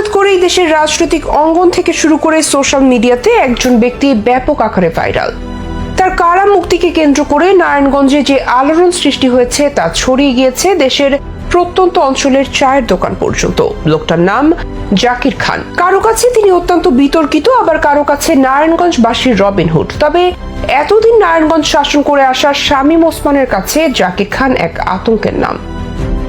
হঠাৎ করেই দেশের রাজনৈতিক অঙ্গন থেকে শুরু করে সোশ্যাল মিডিয়াতে একজন ব্যক্তি ব্যাপক আকারে ভাইরাল। তার কারা মুক্তিকে কেন্দ্র করে নারায়ণগঞ্জে যে আলোড়ন সৃষ্টি হয়েছে তা ছড়িয়ে গিয়েছে দেশের প্রত্যন্ত অঞ্চলের চায়ের দোকান পর্যন্ত। লোকটার নাম জাকির খান। কারও কাছে তিনি অত্যন্ত বিতর্কিত, আবার কারও কাছে নারায়ণগঞ্জবাসীর রবিনহুড তবে এতদিন নারায়ণগঞ্জ শাসন করে আসা শামীম ওসমানের কাছে জাকির খান এক আতঙ্কের নাম।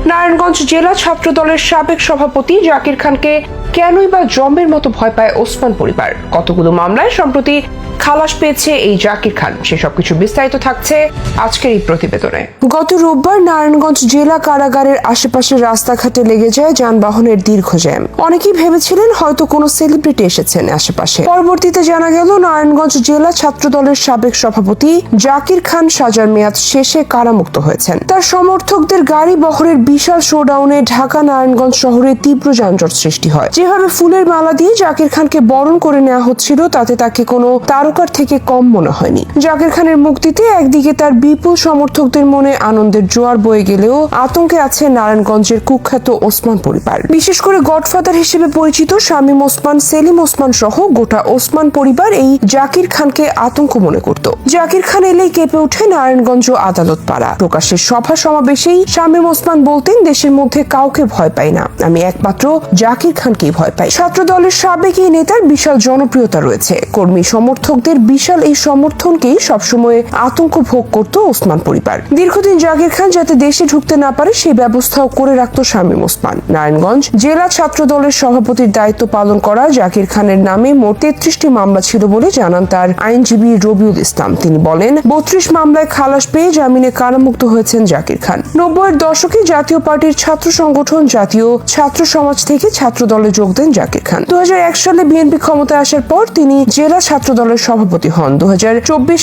নারায়ণগঞ্জ জেলা ছাত্র দলের সাবেক সভাপতি জাকির খানকে কেনই বা জম্বের মতো ভয় পায় ওসমান পরিবার? কতগুলো মামলায় সম্প্রতি খালাস পেয়েছে এই জাকির খান? সেসব কিছু বিস্তারিত থাকছে আজকের এই প্রতিবেদনে। গত রোববার নারায়ণগঞ্জ জেলা কারাগারের আশেপাশের রাস্তাঘাটে লেগে যায় যানবাহনের দীর্ঘ জ্যাম। অনেকেই ভেবেছিলেন হয়তো কোনো সেলিব্রিটি এসেছেন আশেপাশে। পরবর্তীতে জানা গেল, নারায়ণগঞ্জ জেলা ছাত্র দলের সাবেক সভাপতি জাকির খান সাজার মেয়াদ শেষে কারামুক্ত হয়েছেন। তার সমর্থকদের গাড়ি বহরের বিশাল শোডাউনে ঢাকা নারায়ণগঞ্জ শহরে তীব্র যানজট সৃষ্টি হয়। যেভাবে ফুলের মালা দিয়ে জাকির খানকে বরণ করে নেওয়া হচ্ছিল, তাতে তাকে কোনো তারকার থেকে কম মনে হয়নি। জাকির খানের মুক্তিতে একদিকে তার বিপুল সমর্থকদের মনে আনন্দের জোয়ার বয়ে গেলেও আতঙ্কে আছে নারায়ণগঞ্জের কুখ্যাত ওসমান পরিবার। বিশেষ করে গডফাদার হিসেবে পরিচিত শামীম ওসমান, সেলিম ওসমান সহ গোটা ওসমান পরিবার এই জাকির খানকে আতঙ্ক মনে করত। জাকির খান এলেই কেঁপে ওঠে নারায়ণগঞ্জ আদালত পাড়া প্রকাশের সভা সমাবেশেই শামীম ওসমান বলতেন, দেশের মধ্যে কাউকে ভয় পাই না। আমি একমাত্র জাকির খানকেই ভয় পাই ছাত্র দলের সাবেক এই নেতার বিশাল জনপ্রিয়তা রয়েছে। কর্মী সমর্থকদের বিশাল এই সমর্থনকেই সবসময় আতঙ্ক ভোগ করত ওসমান পরিবার। দীর্ঘদিন জাকির খান যাতে দেশে ঢুকতে না পারে সেই ব্যবস্থাও করে রাখত শামীম ওসমান। নারায়ণগঞ্জ জেলা ছাত্র দলের সভাপতির দায়িত্ব পালন করা জাকির খানের নামে মোট তেত্রিশটি মামলা ছিল বলে জানান তার আইনজীবী রবিউল ইসলাম। তিনি বলেন, বত্রিশ মামলায় খালাস পেয়ে জামিনে কারামুক্ত হয়েছেন জাকির খান। নব্বইয়ের দশকে জাতীয় পার্টির ছাত্র সংগঠন জাতীয় ছাত্র সমাজ থেকে ছাত্র দলে যোগ দেন জাকির খান। দু সালে বিএনপি ক্ষমতায় আসার পর তিনি জেলা ছাত্র দলের সভাপতি হন। দু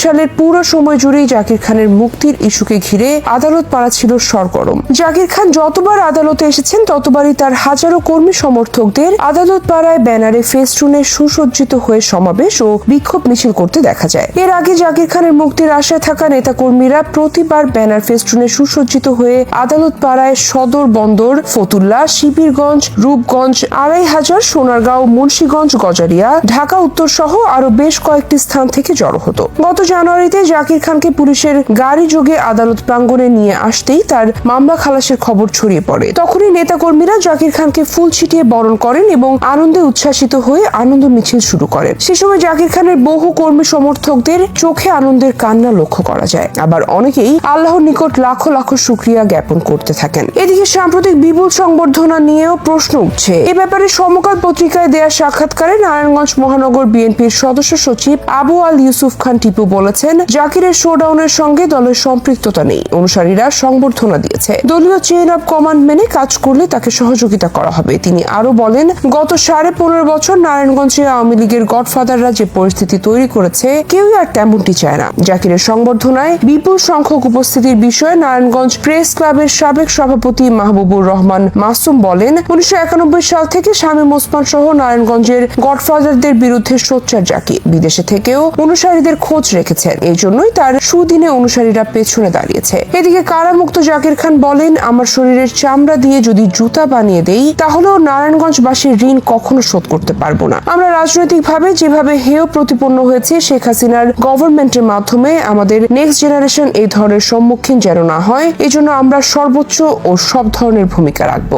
সালের পুরো সময় জুড়েই জাকির খানের মুক্তির ইস্যুকে ঘিরে আদালত পাড়া ছিল সরগরম। জাকির খান যতবার আদালতে এসেছেন, ততবারই তার হাজারো কর্মী সমর্থকদের আদালত পাড়ায় ব্যানারে ফেস্টুনে সুসজ্জিত হয়ে সমাবেশ ও বিক্ষোভ মিছিল করতে দেখা যায়। এর আগে জাকির খানের মুক্তির আশায় থাকা নেতাকর্মীরা প্রতিবার ব্যানার ফেস্টুনে সুসজ্জিত হয়ে আদালত পাড়ায় সদর বন্দর, ফতুল্লা, শিবিরগঞ্জ, রূপগঞ্জ, আড়াই হাজার, সোনারগাঁও, মুন্সীগঞ্জ, গজারিয়া, ঢাকা উত্তর সহ আরও বেশ কয়েকটি স্থান থেকে জড়ো হতো। গত জানুয়ারিতে জাকির খানকে পুলিশের গাড়ি যোগে আদালত প্রাঙ্গণে নিয়ে আসতেই তার মামলা খালাসের খবর ছড়িয়ে পড়ে। তখনই নেতাকর্মীরা জাকির খানকে ফুল ছিটিয়ে বরণ করেন এবং আনন্দে উচ্ছ্বাসিত হয়ে আনন্দ মিছিল শুরু করেন। সে সময় জাকির খানের বহু কর্মী সমর্থকদের চোখে আনন্দের কান্না লক্ষ্য করা যায়। আবার অনেকেই আল্লাহর নিকট লাখো লাখো শুক্রিয়া জ্ঞাপন করতে থাকেন। এদিকে সাম্প্রতিক বিপুল সংবর্ধনা নিয়েও প্রশ্ন উঠছে। এ ব্যাপারে সমকাল পত্রিকায় দেয়া সাক্ষাৎকারে নারায়ণগঞ্জ মহানগর বিএনপির সদস্য সচিব আবু আল ইউসুফ খান টিপু বলেছেন, জাকিরের শোডাউনের সঙ্গে দলের সম্পৃক্ততা নেই। অনুসারীরা সংবর্ধনা দিয়েছে। দলীয় চেইন অব কমান্ড মেনে কাজ করলে তাকে সহযোগিতা করা হবে। তিনি আরও বলেন, গত সাড়ে পনেরো বছর নারায়ণগঞ্জে আওয়ামী লীগের গডফাদাররা যে পরিস্থিতি তৈরি করেছে, কেউই আর তেমনটি চায় না। জাকিরের সংবর্ধনায় বিপুল সংখ্যক উপস্থিতির বিষয়ে নারায়ণগঞ্জ প্রেস ক্লাবের সাবেক সভাপতি মাহবুবুর রহমান মাসুম বলেন, উনিশশো একানব্বই সাল থেকে শামীম ওসমান সহ নারায়ণগঞ্জের গডফাদারদের বিরুদ্ধে সোচ্চার জাকির বিদেশে থেকেও অনুসারীদের খোঁজ রেখেছেন। এই জন্যই তার সুদিনে অনুসারীরা পেছনে দাঁড়িয়েছে। এদিকে কারামুক্ত জাকির খান বলেন, আমার শরীরের চামড়া দিয়ে যদি জুতা বানিয়ে দেই, তাহলেও নারায়ণগঞ্জবাসীর ঋণ কখনো শোধ করতে পারব না। আমরা রাজনৈতিকভাবে যেভাবে হেয় প্রতিপন্ন হয়েছে, শেখ হাসিনার গভর্নমেন্টের মাধ্যমে আমাদের নেক্সট জেনারেশন এই ধরনের সম্মুখীন যেন না হয়, এজন্য আমরা সর্বোচ্চ ও সব ধরনের ভূমিকা রাখব।